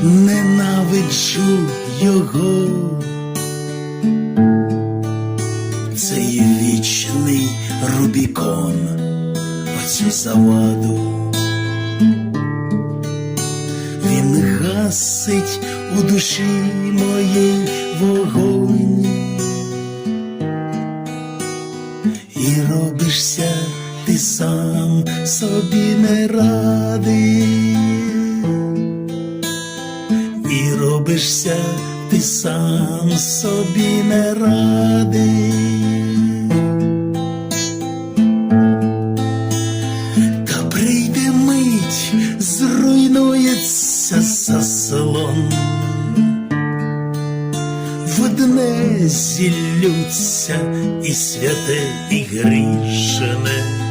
ненавиджу його. Це є вічний Рубікон, оцю заваду. Він гасить у душі моїй вогонь. І робишся ти сам собі не радий. Робишся ти сам собі не радий. Та прийде мить, зруйнується заслон. В одне зіллються і святе, і грішне.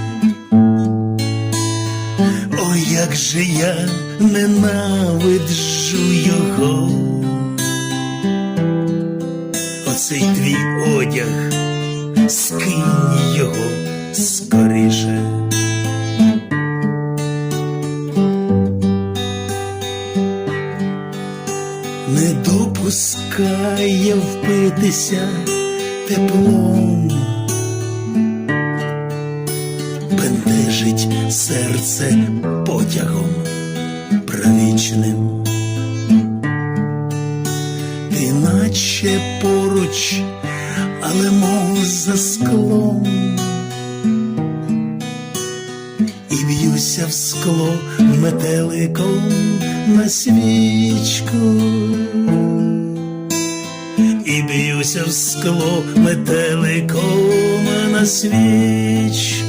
Як же я ненавиджу його. Оцей твій одяг, скинь його скоріше. Не допускає впитися теплом, бентежить серце потягом правічним. Ти наче поруч, але мов за склом. І б'юся в скло метеликом на свічку. І б'юся в скло метеликом на свічку.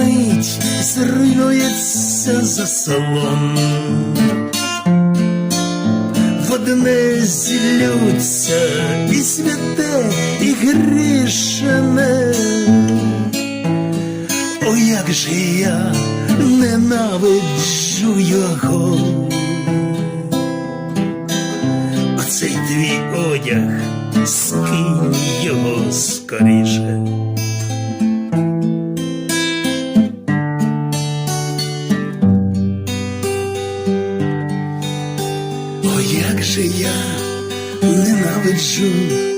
Мить, зруйнується заслон. В одне зіллються і святе, і грішне. О, як же я ненавиджу його. Оцей твій одяг, скинь його скоріше. Як же я ненавиджу.